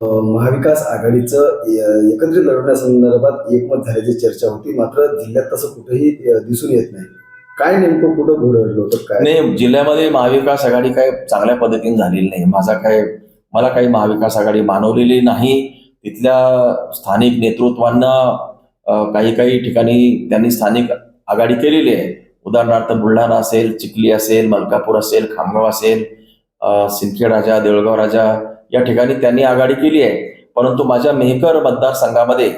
महाविकास आघाडीचं एकत्रित लढवण्यासंदर्भात एकमत झाल्याची चर्चा होती. मात्र जिल्ह्यात तसं कुठेही दिसून येत नाही. काय नेमकं कुठं घोरडलं होतं? काय? नाही जिल्ह्यामध्ये महाविकास आघाडी काय चांगल्या पद्धतीने झालेली नाही. माझा काय मला काही महाविकास आघाडी मानवलेली नाही. तिथल्या स्थानिक नेतृत्वांना काही काही ठिकाणी त्यांनी स्थानिक आघाडी केलेली आहे. उदाहरणार्थ बुलढाणा असेल चिखली असेल मलकापूर असेल खामगाव असेल सिंदखेड राजा देऊळगाव राजा या ठिकाणी त्यांनी आघाडी केली आहे. परंतु माझ्या मेहकर मतदारसंघामध्ये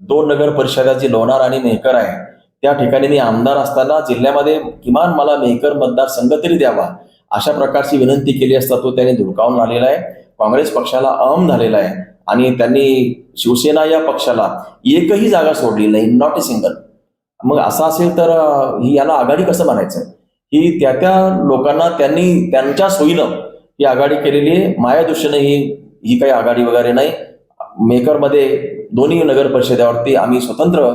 दोन नगर परिषदा जी लोणार आणि मेहकर आहे त्या ठिकाणी मी आमदार असताना जिल्ह्यामध्ये किमान मला मेहकर मतदारसंघ तरी द्यावा अशा प्रकारची विनंती केली असता तो त्यांनी धुडकावून आलेला आहे. काँग्रेस पक्षाला अहम झालेला आहे आणि त्यांनी शिवसेना या पक्षाला एकही जागा सोडली नाही नॉट ए सिंगल मग असं असेल तर ही याला आघाडी कसं म्हणायचं ही त्या त्या लोकांना त्यांनी त्यांच्या सोयीनं ही आघाडी केलेली आहे. माया दृष्टीने ही ही काही आघाडी वगैरे नाही. मेकरमध्ये दोन्ही नगर परिषदेवरती आम्ही स्वतंत्र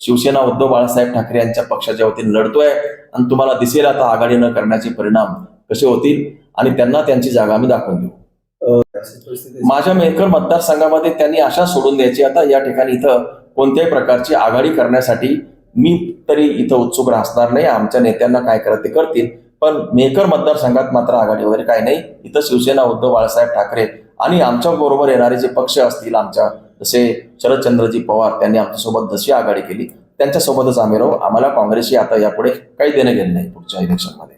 शिवसेना उद्धव बाळासाहेब ठाकरे यांच्या पक्षाच्या वतीने लढतोय. आणि तुम्हाला दिसेल आता आघाडी न करण्याचे परिणाम कसे होतील आणि त्यांना त्यांची जागा आम्ही दाखवून देऊ. माझ्या मेहकर मतदारसंघामध्ये त्यांनी आशा सोडून द्यायची. आता या ठिकाणी इथं कोणत्याही प्रकारची आघाडी करण्यासाठी मी तरी इथं उत्सुक राहणार नाही. आमच्या नेत्यांना काय करत ते करतील. पण मेकर मतदारसंघात मात्र आघाडी वगैरे काही नाही. इथं शिवसेना उद्धव बाळासाहेब ठाकरे आणि आमच्या बरोबर येणारे जे पक्ष असतील आमच्या जसे शरदचंद्रजी पवार त्यांनी आमच्यासोबत जशी आघाडी केली त्यांच्यासोबतच आम्ही राहू. आम्हाला काँग्रेसशी आता यापुढे काही देणं घेणं नाही पुढच्या इलेक्शनमध्ये